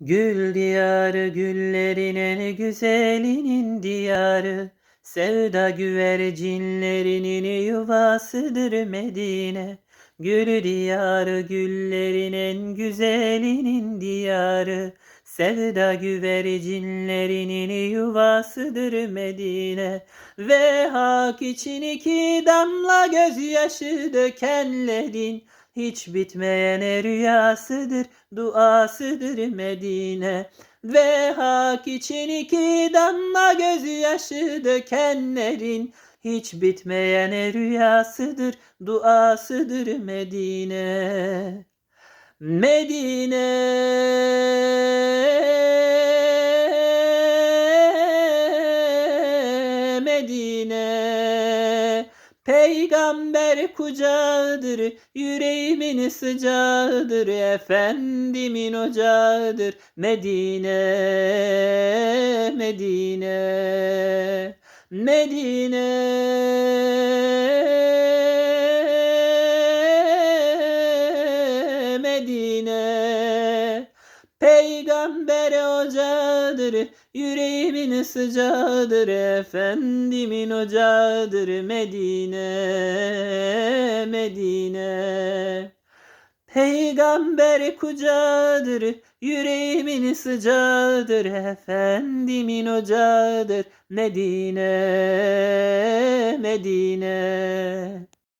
Gül diyarı güllerin en güzelinin diyarı. Sevda güvercinlerinin yuvasıdır Medine. Gül diyarı güllerin en güzelinin diyarı. Sevda güvercinlerinin yuvasıdır Medine. Ve hak için iki damla gözyaşı dökenlerin hiç bitmeyen rüyasıdır, duasıdır Medine. Ve hak için iki damla gözyaşı dökenlerin hiç bitmeyen rüyasıdır, duasıdır Medine. Medine, Medine. Peygamber kucağıdır, yüreğimin sıcağıdır, efendimin ocağıdır, Medine, Medine, Medine, Medine. Peygamber ocağıdır, yüreğimin sıcağıdır, efendimin ocağıdır, Medine, Medine. Peygamber kucağıdır, yüreğimin sıcağıdır, efendimin ocağıdır, Medine, Medine.